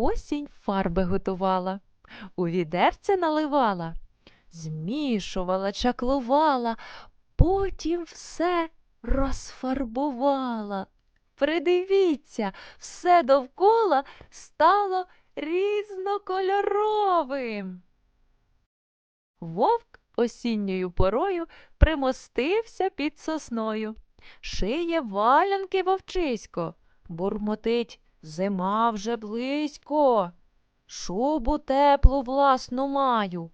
Осінь фарби готувала, у відерце наливала, змішувала, чаклувала, потім все розфарбувала. Придивіться, все довкола стало різнокольоровим. Вовк осінньою порою примостився під сосною, шиє валянки вовчисько, бурмотить зима вже близько. Шубу теплу власну маю,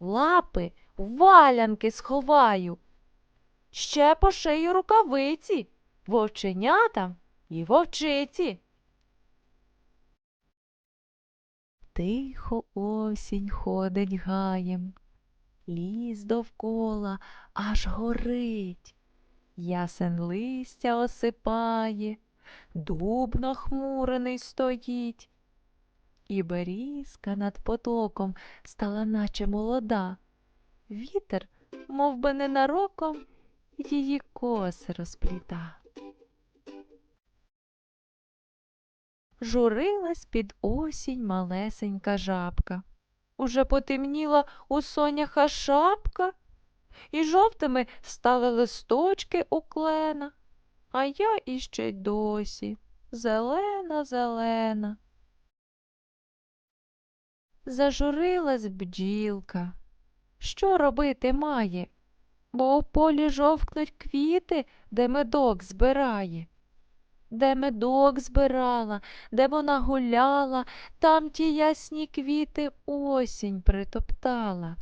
лапи валянки сховаю. Ще пошию рукавиці вовченятам і вовчиці. Тихо осінь ходить гаєм, ліс довкола аж горить, ясен листя осипає, дуб нахмурений стоїть, і берізка над потоком стала наче молода. Вітер, мов би ненароком, її коси розпліта. Журилась під осінь малесенька жабка. Уже потемніла у соняха шапка, і жовтими стали листочки у клена, а я іще й досі зелена, зелена. Зажурилась бджілка. Що робити має? Бо у полі жовкнуть квіти, де медок збирає. Де медок збирала, де вона гуляла, там ті ясні квіти осінь притоптала.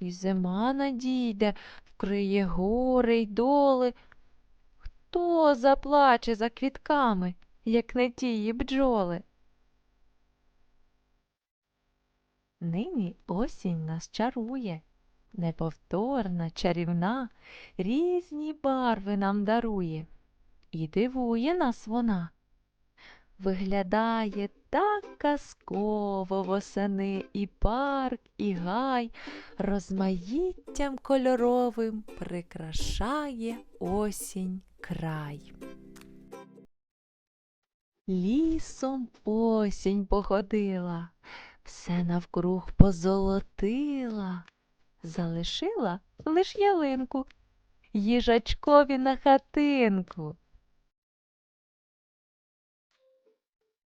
І зима надійде, вкриє гори й доли. Хто заплаче за квітками, як не тії бджоли? Нині осінь нас чарує, неповторна, чарівна, різні барви нам дарує, і дивує нас вона. Виглядає так казково восени і парк, і гай, розмаїттям кольоровим прикрашає осінь край. Лісом осінь походила, все навкруг позолотила, залишила лиш ялинку, їжачкові на хатинку.